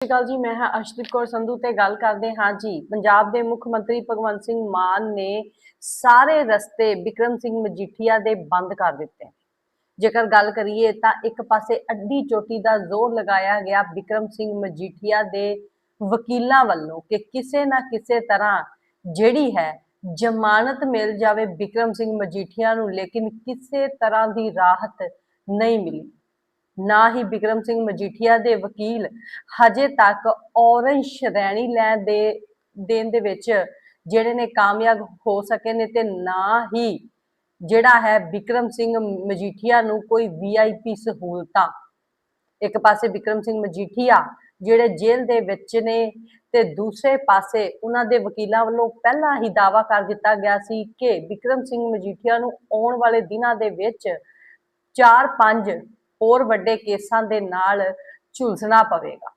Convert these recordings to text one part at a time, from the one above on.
ਸਤਿ ਸ਼੍ਰੀ ਅਕਾਲ ਜੀ, ਮੈਂ ਹਾਂ ਅਰਸ਼ਦੀਪ ਕੌਰ ਸੰਧੂ ਤੇ ਗੱਲ ਕਰਦੇ ਹਾਂ ਜੀ। ਪੰਜਾਬ ਦੇ ਮੁੱਖ ਮੰਤਰੀ ਭਗਵੰਤ ਸਿੰਘ ਮਾਨ ਨੇ ਸਾਰੇ ਰਸਤੇ ਵਿਕਰਮ ਸਿੰਘ ਮਜੀਠੀਆ ਦੇ ਬੰਦ ਕਰ ਦਿੱਤੇ। ਜੇਕਰ ਗੱਲ ਕਰੀਏ ਤਾਂ ਇੱਕ ਪਾਸੇ ਅੱਡੀ ਚੋਟੀ ਦਾ ਜ਼ੋਰ ਲਗਾਇਆ ਗਿਆ ਵਿਕਰਮ ਸਿੰਘ ਮਜੀਠੀਆ ਦੇ ਵਕੀਲਾਂ ਵੱਲੋਂ ਕਿ ਕਿਸੇ ਨਾ ਕਿਸੇ ਤਰ੍ਹਾਂ ਜਿਹੜੀ ਹੈ ਜ਼ਮਾਨਤ ਮਿਲ ਜਾਵੇ ਵਿਕਰਮ ਸਿੰਘ ਮਜੀਠੀਆ ਨੂੰ, ਲੇਕਿਨ ਕਿਸੇ ਤਰ੍ਹਾਂ ਦੀ ਰਾਹਤ ਨਹੀਂ ਮਿਲੀ। ਨਾ ਹੀ ਬਿਕਰਮ ਸਿੰਘ ਮਜੀਠੀਆ ਦੇ ਵਕੀਲ ਹਜੇ ਤੱਕ ਔਰੰਜ ਸ਼੍ਰੇਣੀ ਲੈਣ ਦੇ, ਦੇਣ ਦੇ ਵਿੱਚ ਜਿਹੜੇ ਨੇ ਕਾਮਯਾਬ ਹੋ ਸਕੇ ਨੇ ਤੇ ਨਾ ਹੀ ਜਿਹੜਾ ਹੈ ਵਿਕਰਮ ਸਿੰਘ ਮਜੀਠੀਆ ਨੂੰ ਕੋਈ ਵੀਆਈਪੀ ਸਹੂਲਤਾਂ। ਇੱਕ ਪਾਸੇ ਵਿਕਰਮ ਸਿੰਘ ਮਜੀਠੀਆ ਜਿਹੜੇ ਜੇਲ੍ਹ ਦੇ ਵਿੱਚ ਨੇ ਤੇ ਦੂਸਰੇ ਪਾਸੇ ਉਹਨਾਂ ਦੇ ਵਕੀਲਾਂ ਵੱਲੋਂ ਪਹਿਲਾਂ ਹੀ ਦਾਵਾ ਕਰ ਦਿੱਤਾ ਗਿਆ ਸੀ ਕਿ ਵਿਕਰਮ ਸਿੰਘ ਮਜੀਠੀਆ ਨੂੰ ਆਉਣ ਵਾਲੇ ਦਿਨਾਂ ਦੇ ਵਿੱਚ 4-5 ਹੋਰ ਵੱਡੇ ਕੇਸਾਂ ਦੇ ਨਾਲ ਝੁਲਸਣਾ ਪਵੇਗਾ।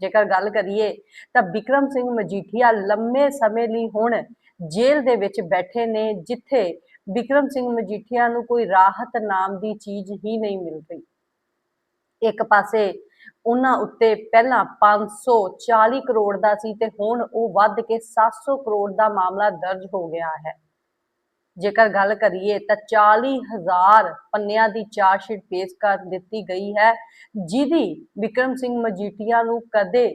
ਜੇਕਰ ਗੱਲ ਕਰੀਏ ਤਾਂ ਵਿਕਰਮ ਸਿੰਘ ਮਜੀਠੀਆ ਲੰਮੇ ਸਮੇਂ ਲਈ ਹੁਣ ਜੇਲ੍ਹ ਦੇ ਵਿੱਚ ਬੈਠੇ ਨੇ, ਜਿੱਥੇ ਵਿਕਰਮ ਸਿੰਘ ਮਜੀਠੀਆ ਨੂੰ ਕੋਈ ਰਾਹਤ ਨਾਮ ਦੀ ਚੀਜ਼ ਹੀ ਨਹੀਂ ਮਿਲ ਰਹੀ। ਇੱਕ ਪਾਸੇ ਉਹਨਾਂ ਉੱਤੇ ਪਹਿਲਾਂ 540 ਕਰੋੜ ਦਾ ਸੀ ਤੇ ਹੁਣ ਉਹ ਵੱਧ ਕੇ 700 ਕਰੋੜ ਦਾ ਮਾਮਲਾ ਦਰਜ ਹੋ ਗਿਆ ਹੈ। ਜੇਕਰ ਗੱਲ ਕਰੀਏ ਤਾਂ 40000 ਪੰਨਿਆਂ ਦੀ ਚਾਰਜਸ਼ੀਟ ਪੇਸ਼ ਕਰ ਦਿੱਤੀ ਗਈ ਹੈ, ਜਿਹਦੀ ਵਿਕਰਮ ਸਿੰਘ ਮਜੀਠੀਆ ਨੂੰ ਕਦੇ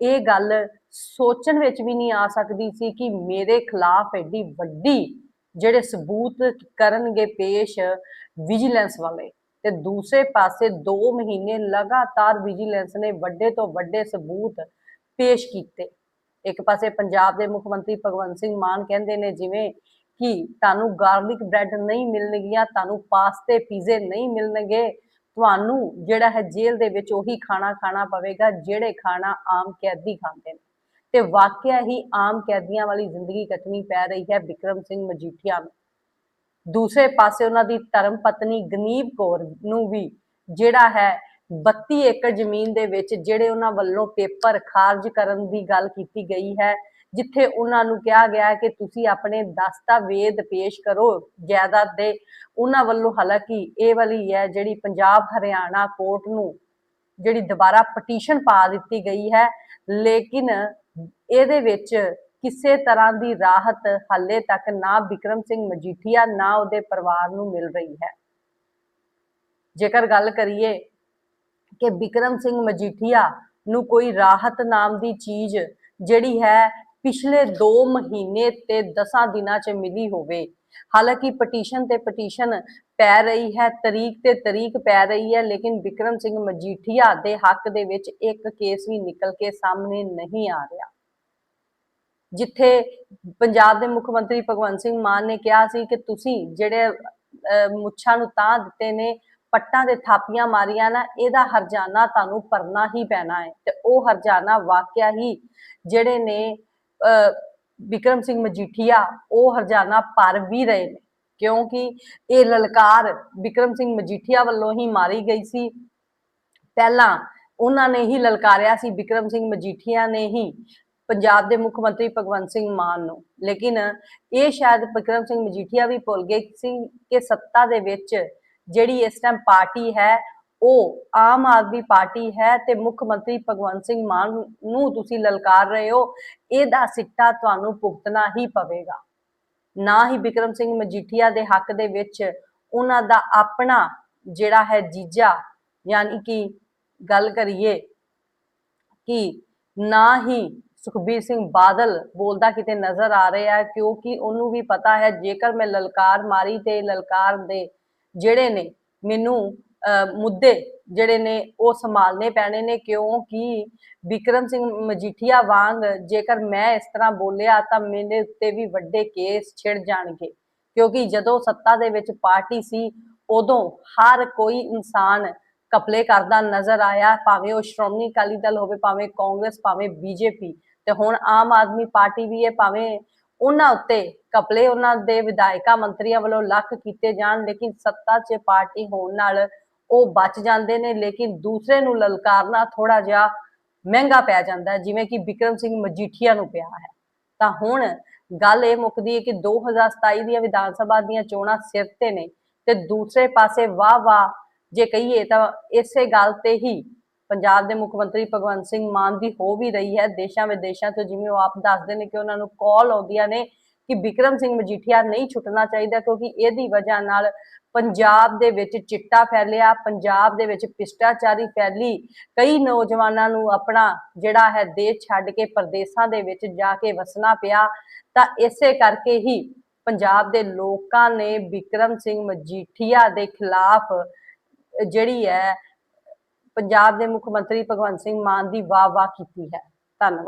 ਇਹ ਗੱਲ ਸੋਚਣ ਵਿੱਚ ਵੀ ਨਹੀਂ ਆ ਸਕਦੀ ਸੀ ਕਿ ਮੇਰੇ ਖਿਲਾਫ ਐਡੀ ਵੱਡੀ ਜਿਹੜੇ ਸਬੂਤ ਕਰਨਗੇ ਪੇਸ਼ ਵਿਜੀਲੈਂਸ ਵਾਲੇ। ਤੇ ਦੂਸਰੇ ਪਾਸੇ 2 ਮਹੀਨੇ ਲਗਾਤਾਰ ਵਿਜੀਲੈਂਸ ਨੇ ਵੱਡੇ ਤੋਂ ਵੱਡੇ ਸਬੂਤ ਪੇਸ਼ ਕੀਤੇ। ਇੱਕ ਪਾਸੇ ਪੰਜਾਬ ਦੇ ਮੁੱਖ ਮੰਤਰੀ ਭਗਵੰਤ ਸਿੰਘ ਮਾਨ ਕਹਿੰਦੇ ਨੇ ਜਿਵੇਂ ਕਿ ਤੁਹਾਨੂੰ ਗਾਰਲਿਕ ਬ੍ਰੈਡ ਨਹੀਂ ਮਿਲਣਗੀਆਂ, ਤੁਹਾਨੂੰ ਪਾਸਤੇ, ਪੀਜ਼ੇ ਨਹੀਂ ਮਿਲਣਗੇ। ਤੁਹਾਨੂੰ ਜਿਹੜਾ ਹੈ ਜੇਲ੍ਹ ਦੇ ਵਿੱਚ ਉਹੀ ਖਾਣਾ ਖਾਣਾ ਪਵੇਗਾ, ਜਿਹੜੇ ਖਾਣਾ ਆਮ ਕੈਦੀ ਖਾਂਦੇ ਨੇ। ਤੇ ਵਾਕਿਆ ਹੀ ਆਮ ਕੈਦੀਆਂ ਵਾਲੀ ਜ਼ਿੰਦਗੀ ਕੱਟਣੀ ਪੈ ਰਹੀ ਹੈ ਵਿਕਰਮ ਸਿੰਘ ਮਜੀਠੀਆ ਨੂੰ। ਦੂਸਰੇ ਪਾਸੇ ਉਹਨਾਂ ਦੀ ਧਰਮ ਪਤਨੀ ਗਨੀਬ ਕੌਰ ਨੂੰ ਵੀ ਜਿਹੜਾ ਹੈ 32 ਏਕੜ ਜ਼ਮੀਨ ਦੇ ਵਿੱਚ ਜਿਹੜੇ ਉਹਨਾਂ ਵੱਲੋਂ ਪੇਪਰ ਖਾਰਜ ਕਰਨ ਦੀ ਗੱਲ ਕੀਤੀ ਗਈ ਹੈ ਜਿੱਥੇ ਉਹਨਾਂ ਨੂੰ ਕਿਹਾ ਗਿਆ ਕਿ ਤੁਸੀਂ ਆਪਣੇ ਦਸਤਾਵੇਜ਼ ਪੇਸ਼ ਕਰੋ ਜਾਇਦਾਦ ਦੇ, ਉਹਨਾਂ ਵੱਲੋਂ ਹਾਲਾਂਕਿ ਇਹ ਵਾਲੀ ਹੈ ਜਿਹੜੀ ਪੰਜਾਬ ਹਰਿਆਣਾ ਕੋਰਟ ਨੂੰ ਜਿਹੜੀ ਦੁਬਾਰਾ ਪਟੀਸ਼ਨ ਪਾ ਦਿੱਤੀ ਗਈ ਹੈ, ਲੇਕਿਨ ਇਹਦੇ ਵਿੱਚ ਕਿਸੇ ਤਰ੍ਹਾਂ ਦੀ ਰਾਹਤ ਹਾਲੇ ਤੱਕ ਨਾ ਵਿਕਰਮ ਸਿੰਘ ਮਜੀਠੀਆ, ਨਾ ਉਹਦੇ ਪਰਿਵਾਰ ਨੂੰ ਮਿਲ ਰਹੀ ਹੈ। ਜੇਕਰ ਗੱਲ ਕਰੀਏ ਕਿ ਵਿਕਰਮ ਸਿੰਘ ਮਜੀਠੀਆ ਨੂੰ ਕੋਈ ਰਾਹਤ ਨਾਮ ਦੀ ਚੀਜ਼ ਜਿਹੜੀ ਹੈ ਪਿਛਲੇ 2 ਮਹੀਨੇ ਤੇ 10 ਦਿਨਾਂ 'ਚ ਮਿਲੀ ਹੋਵੇ। ਹਾਲਾਂਕਿ ਪਟੀਸ਼ਨ ਤੇ ਪਟੀਸ਼ਨ ਪੈ ਰਹੀ ਹੈ, ਤਰੀਕ ਤੇ ਤਰੀਕ ਪੈ ਰਹੀ ਹੈ, ਲੇਕਿਨ ਵਿਕਰਮ ਸਿੰਘ ਮਜੀਠੀਆ ਦੇ ਹੱਕ ਦੇ ਵਿੱਚ ਇੱਕ ਕੇਸ ਵੀ ਨਿਕਲ ਕੇ ਸਾਹਮਣੇ ਨਹੀਂ ਆ ਰਿਹਾ। ਜਿੱਥੇ ਪੰਜਾਬ ਦੇ ਮੁੱਖ ਮੰਤਰੀ ਭਗਵੰਤ ਸਿੰਘ ਮਾਨ ਨੇ ਕਿਹਾ ਸੀ ਕਿ ਤੁਸੀਂ ਜਿਹੜੇ ਮੁੱਛਾਂ ਨੂੰ ਤਾਂ ਦਿੱਤੇ ਨੇ, ਪੱਟਾਂ ਦੇ ਥਾਪੀਆਂ ਮਾਰੀਆਂ ਨਾ, ਇਹਦਾ ਹਰਜਾਨਾ ਤੁਹਾਨੂੰ ਭਰਨਾ ਹੀ ਪੈਣਾ ਹੈ। ਤੇ ਉਹ ਹਰਜਾਨਾ ਵਾਕਿਆ ਹੀ ਜਿਹੜੇ ਨੇ ਵਿਕਰਮ ਸਿੰਘ ਮਜੀਠੀਆ, ਉਹ ਹਰਜਾਨਾ ਭਰ ਵੀ ਰਹੇ ਨੇ। ਕਿਉਂਕਿ ਇਹ ਲਲਕਾਰ ਵਿਕਰਮ ਸਿੰਘ ਮਜੀਠੀਆ ਵੱਲੋਂ ਹੀ ਮਾਰੀ ਗਈ ਸੀ। ਪਹਿਲਾਂ ਉਹਨਾਂ ਨੇ ਹੀ ਲਲਕਾਰਿਆ ਸੀ ਵਿਕਰਮ ਸਿੰਘ ਮਜੀਠੀਆ ਨੇ ਹੀ ਪੰਜਾਬ ਦੇ ਮੁੱਖ ਮੰਤਰੀ ਭਗਵੰਤ ਸਿੰਘ ਮਾਨ ਨੂੰ। ਲੇਕਿਨ ਇਹ ਸ਼ਾਇਦ ਵਿਕਰਮ ਸਿੰਘ ਮਜੀਠੀਆ ਵੀ ਭੁੱਲ ਗਏ ਸੀ ਕਿ ਸੱਤਾ ਦੇ ਵਿੱਚ ਜਿਹੜੀ ਇਸ ਟਾਈਮ ਪਾਰਟੀ ਹੈ ਉਹ ਆਮ ਆਦਮੀ ਪਾਰਟੀ ਹੈ ਤੇ ਮੁੱਖ ਮੰਤਰੀ ਭਗਵੰਤ ਸਿੰਘ ਮਾਨ ਨੂੰ ਤੁਸੀਂ ਲਲਕਾਰ ਰਹੇ ਹੋ, ਇਹਦਾ ਸਿੱਟਾ ਤੁਹਾਨੂੰ ਭੁਗਤਣਾ ਹੀ ਪਵੇਗਾ। ਨਾ ਹੀ ਵਿਕਰਮ ਸਿੰਘ ਮਜੀਠੀਆ ਦੇ ਹੱਕ ਦੇ ਵਿੱਚ ਉਹਨਾਂ ਦਾ ਆਪਣਾ ਜਿਹੜਾ ਹੈ ਜੀਜਾ, ਯਾਨੀ ਕਿ ਗੱਲ ਕਰੀਏ ਕਿ ਨਾ ਹੀ ਸੁਖਬੀਰ ਸਿੰਘ ਬਾਦਲ ਬੋਲਦਾ ਕਿਤੇ ਨਜ਼ਰ ਆ ਰਿਹਾ ਹੈ, ਕਿਉਂਕਿ ਉਹਨੂੰ ਵੀ ਪਤਾ ਹੈ ਜੇਕਰ ਮੈਂ ਲਲਕਾਰ ਮਾਰੀ ਤੇ ਲਲਕਾਰ ਦੇ ਜਿਹੜੇ ਨੇ ਮੈਨੂੰ ਮੁੱਦੇ ਜਿਹੜੇ ਨੇ ਉਹ ਸੰਭਾਲਨੇ ਪੈਣੇ ਨੇ ਕਿਉਂਕਿ ਵਿਕਰਮ ਸਿੰਘ ਮਜੀਠੀਆ ਵਾਂਗ ਜੇਕਰ ਮੈਂ ਇਸ ਤਰ੍ਹਾਂ ਬੋਲਿਆ ਤਾਂ ਮੇਰੇ ਉੱਤੇ ਵੀ ਵੱਡੇ ਕੇਸ ਛਿੜ ਜਾਣਗੇ। ਕਿਉਂਕਿ ਜਦੋਂ ਸੱਤਾ ਦੇ ਵਿੱਚ ਪਾਰਟੀ ਸੀ, ਉਦੋਂ ਹਰ ਕੋਈ ਇਨਸਾਨ ਕਪਲੇ ਕਰਦਾ ਨਜ਼ਰ ਆਇਆ, ਭਾਵੇਂ ਉਹ ਸ਼੍ਰੋਮਣੀ ਅਕਾਲੀ ਦਲ ਹੋਵੇ, ਭਾਵੇਂ ਕਾਂਗਰਸ, ਭਾਵੇਂ ਬੀਜੇਪੀ। ਤੇ ਹੁਣ ਆਮ ਆਦਮੀ ਪਾਰਟੀ ਵੀ ਹੈ, ਭਾਵੇਂ ਉਹਨਾਂ ਉੱਤੇ ਕਪਲੇ ਉਹਨਾਂ ਦੇ ਵਿਧਾਇਕਾਂ ਮੰਤਰੀਆਂ ਵੱਲੋਂ ਲੱਖ ਕੀਤੇ ਜਾਣ, ਲੇਕਿਨ ਸੱਤਾ 'ਚ ਪਾਰਟੀ ਹੋਣ ਨਾਲ ਉਹ ਬਚ ਜਾਂਦੇ ਨੇ, ਲੇਕਿਨ ਦੂਸਰੇ ਨੂੰ ਲਲਕਾਰਨਾ ਥੋੜਾ ਜਿਹਾ ਮਹਿੰਗਾ ਪੈ ਜਾਂਦਾ ਜਿਵੇਂ ਕਿ ਵਿਕਰਮ ਸਿੰਘ ਮਜੀਠੀਆ ਨੂੰ ਪਿਆ ਹੈ। ਤਾਂ ਹੁਣ ਗੱਲ ਇਹ ਮੁੱਕਦੀ ਹੈ ਕਿ 2027 ਦੀਆਂ ਵਿਧਾਨ ਸਭਾ ਦੀਆਂ ਚੋਣਾਂ ਸਿਰ ਤੇ ਨੇ ਤੇ ਦੂਸਰੇ ਪਾਸੇ ਵਾਹ ਵਾਹ ਜੇ ਕਹੀਏ ਤਾਂ ਇਸੇ ਗੱਲ ਤੇ ਹੀ ਪੰਜਾਬ ਦੇ ਮੁੱਖ ਮੰਤਰੀ ਭਗਵੰਤ ਸਿੰਘ ਮਾਨ ਦੀ ਹੋ ਵੀ ਰਹੀ ਹੈ। ਦੇਸ਼ਾਂ ਵਿਦੇਸ਼ਾਂ ਤੋਂ ਜਿਵੇਂ ਉਹ ਆਪ ਦੱਸਦੇ ਨੇ ਕਿ ਉਹਨਾਂ ਨੂੰ ਕਾਲ ਆਉਂਦੀਆਂ ਨੇ ਕਿ ਵਿਕਰਮ ਸਿੰਘ ਮਜੀਠੀਆ ਨਹੀਂ ਛੁੱਟਣਾ ਚਾਹੀਦਾ ਕਿਉਂਕਿ ਇਹਦੀ ਵਜ੍ਹਾ ਨਾਲ ਪੰਜਾਬ ਦੇ ਵਿੱਚ ਚਿੱਟਾ ਫੈਲਿਆ, ਪੰਜਾਬ ਦੇ ਵਿੱਚ ਭ੍ਰਿਸ਼ਟਾਚਾਰੀ ਫੈਲੀ। ਕਈ ਨੌਜਵਾਨਾਂ ਨੂੰ ਆਪਣਾ ਜਿਹੜਾ ਹੈ ਦੇਸ਼ ਛੱਡ ਕੇ ਪ੍ਰਦੇਸਾਂ ਦੇ ਵਿੱਚ ਜਾ ਕੇ ਵਸਣਾ ਪਿਆ। ਤਾਂ ਇਸੇ ਕਰਕੇ ਹੀ ਪੰਜਾਬ ਦੇ ਲੋਕਾਂ ਨੇ ਵਿਕਰਮ ਸਿੰਘ ਮਜੀਠੀਆ ਦੇ ਖਿਲਾਫ ਜਿਹੜੀ ਹੈ ਪੰਜਾਬ ਦੇ ਮੁੱਖ ਮੰਤਰੀ ਭਗਵੰਤ ਸਿੰਘ ਮਾਨ ਦੀ ਵਾਹ ਵਾਹ ਕੀਤੀ ਹੈ। ਧੰਨਵਾਦ।